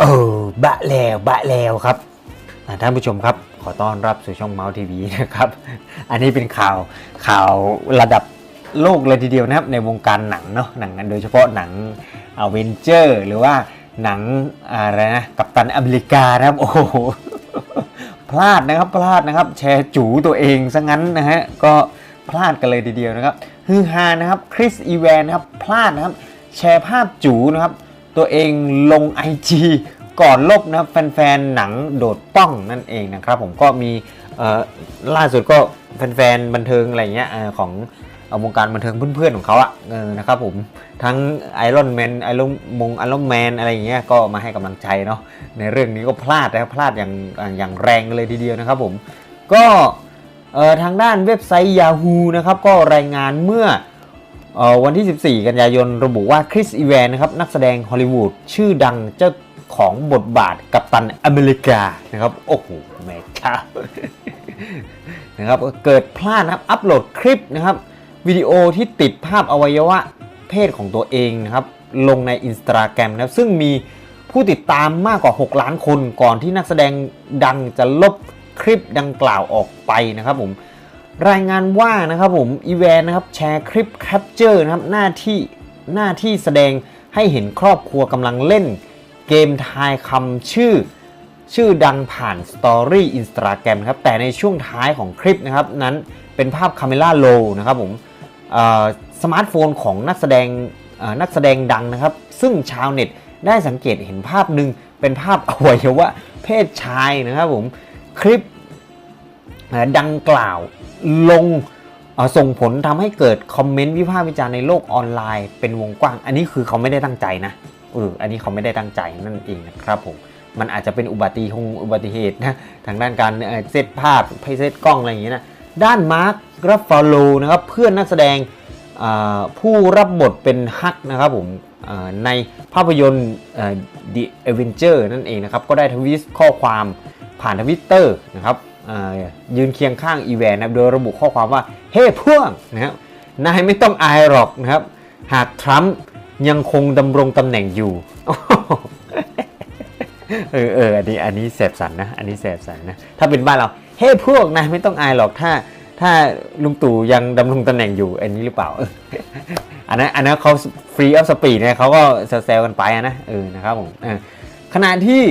เออบะแล้วบะแล้วครับท่านผู้ชมครับ ขอต้อนรับสู่ช่องเมาส์ทีวีนะครับ อันนี้เป็นข่าวข่าวระดับโลกเลยทีเดียวนะครับในวงการหนังเนาะหนังโดยเฉพาะหนังอเวนเจอร์หรือว่าหนังอะไรนะกัปตันอเมริกานะครับโอ้โหพลาดนะครับพลาดนะครับ แชร์จูตัวเองซะงั้นนะฮะก็พลาดกันเลยทีเดียวนะครับฮือฮานะครับคริสอีแวนนะครับพลาดนะครับแชร์ภาพจูนะครับ ตัวเองลง IG ก่อนลบนะแฟนๆหนังโดดป้องนั่นเองนะครับ ผมก็มีล่าสุดก็แฟนๆบันเทิงอะไรเงี้ยอของวงการบันเทิงเพื่อนๆของเขาอะนะครับผมทั้งไอรอนแมนไอรอนมงไอรอนแมนอะไรอย่างเงี้ยก็มาให้กำลังใจเนาะในเรื่องนี้ก็พลาดนะครับพลาดอย่างอย่างแรงเลยทีเดียวนะครับผมก็ทางด้านเว็บไซต์ Yahoo นะครับก็รายงานเมื่อ วันที่ 14 กันยายนระบุว่าคริสอีแวนนะครับนักแสดงฮอลลีวูดชื่อดังเจ้าของบทบาทกัปตันอเมริกานะครับโอ้โหแม่เจ้านะครับเกิดพลาดนะครับอัปโหลดคลิปนะครับวิดีโอที่ติดภาพอวัยวะเพศของตัวเองนะครับลงใน Instagram นะครับซึ่งมีผู้ติดตามมากกว่า 6 ล้านคนก่อนที่นักแสดงดังจะลบคลิปดังกล่าวออกไปนะครับผม รายงานว่านะครับผมอีแวนนะครับแชร์คลิปแคปเจอร์นะครับหน้าที่หน้าที่แสดงให้เห็นครอบครัวกำลังเล่น เกมทายคำชื่อ ชื่อดังผ่านสตอรี่อินสตาแกรมครับแต่ในช่วงท้ายของคลิปนะครับนั้นเป็นภาพคาเมล่าโลนะครับผมอ่อสมาร์ทโฟนของนักแสดงนักแสดงดังนะครับ ซึ่งชาวเน็ตได้สังเกตเห็นภาพหนึ่งเป็นภาพอวัยวะเพศชายนะครับผมคลิปดังกล่าว ลงส่งผลทำให้เกิดคอมเมนต์วิพากษ์วิจารณ์ในโลกออนไลน์เป็นวงกว้าง อันนี้คือเขาไม่ได้ตั้งใจนะเอออันนี้เขาไม่ได้ตั้งใจนั่นเองนะครับผมมันอาจจะเป็นอุบัติหงอุบัติเหตุนะทางด้านการเซตภาพไปเซตกล้องอะไรอย่างเงี้ยนะด้านมาร์ครัฟฟาโลนะครับเพื่อนนักแสดงผู้รับบทเป็นฮักนะครับผมในภาพยนตร์เอ่อ The Avenger นั่นเองนะครับ ก็ได้ทวีตข้อความผ่านทวิตเตอร์นะครับ ยืนเคียงข้างอีแวนนะครับโดยระบุข้อความว่า เฮ้พวกนะครับนายไม่ต้องอายหรอกนะครับ หากทรัมป์ยังคงดำรงตำแหน่งอยู่ เออเอออันนี้อันนี้แสบสันนะ อันนี้แสบสันนะ ถ้าเป็นบ้านเรา เฮ้พวกนายไม่ต้องอายหรอกถ้า ถ้าลุงตู่ยังดำรงตำแหน่งอยู่อันนี้หรือเปล่า อันนั้นอันนั้นเขาฟรีออฟสปีดเนี่ยเขาก็แซวๆกันไปนะเออนะครับผมขณะที่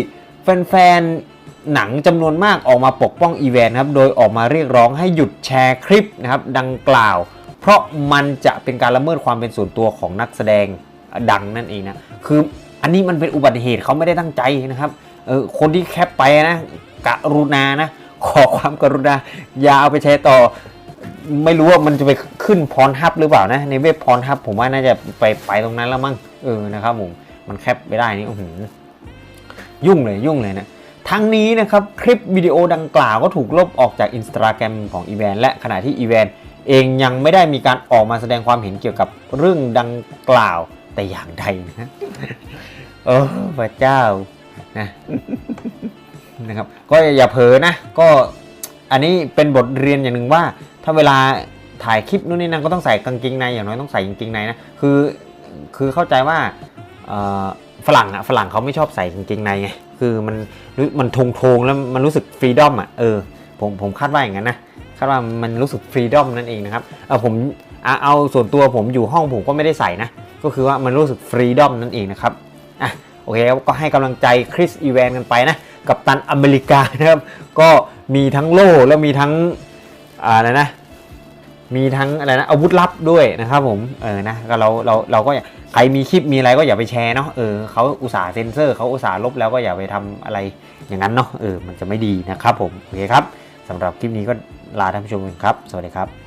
แฟนๆ หนังจำนวนมากออกมาปกป้องอีแวนครับ โดยออกมาเรียกร้องให้หยุดแชร์คลิปนะครับดังกล่าว เพราะมันจะเป็นการละเมิดความเป็นส่วนตัวของนักแสดงดังนั่นเองนะ คืออันนี้มันเป็นอุบัติเหตุเขาไม่ได้ตั้งใจนะครับ เออคนที่แคปไปนะกรุณานะ ขอความกรุณาอย่าเอาไปแชร์ต่อ ไม่รู้ว่ามันจะไปขึ้นพรฮับหรือเปล่านะ ในเว็บพรฮับผมว่าน่าจะไปไปตรงนั้นแล้วมั้ง เออนะครับผม มันแคปไม่ได้นี่โอ้โหยุ่งเลยยุ่งเลยนะ ทั้งนี้นะครับคลิปวิดีโอดังกล่าวก็ถูกลบออกจากอินสตาแกรมของอีแวนและขณะที่อีแวนเองยังไม่ได้มีการออกมาแสดงความเห็นเกี่ยวกับเรื่องดังกล่าวแต่อย่างใดนะเออพระเจ้านะนะครับก็อย่าเผลอนะก็อันนี้เป็นบทเรียนอย่างหนึ่งว่า ถ้าเวลาถ่ายคลิปนู่นนี่นั่นก็ต้องใส่กางเกงในอย่างน้อยต้องใส่กางเกงในนะคือคือเข้าใจว่าฝรั่งอะฝรั่งเขาไม่ชอบใส่กางเกงในไง คือมันมันทงทงแล้วมันรู้สึกฟรีดอมอะเออผมผมคาดว่าอย่างนั้นนะคาดว่ามันรู้สึกฟรีดอมนั่นเองนะครับเออผมเอาเอาส่วนตัวผมอยู่ห้องผมก็ไม่ได้ใส่นะก็คือว่ามันรู้สึกฟรีดอมนั่นเองนะครับอะโอเคก็ให้กำลังใจคริสอีแวนกันไปนะกับตันอเมริกานะครับก็มีทั้งโล่แล้วมีทั้งอะไรนะ มีทั้งอะไรนะอาวุธลับด้วยนะครับผมเออนะก็เราเราเราก็ใครมีคลิปมีอะไรก็อย่าไปแชร์เนาะเออเขาอุตส่าห์เซ็นเซอร์เขาอุตส่าห์ลบแล้วก็อย่าไปทำอะไรอย่างนั้นเนาะเออมันจะไม่ดีนะครับผมโอเคครับสำหรับคลิปนี้ก็ลาท่านผู้ชมกันครับ สวัสดีครับ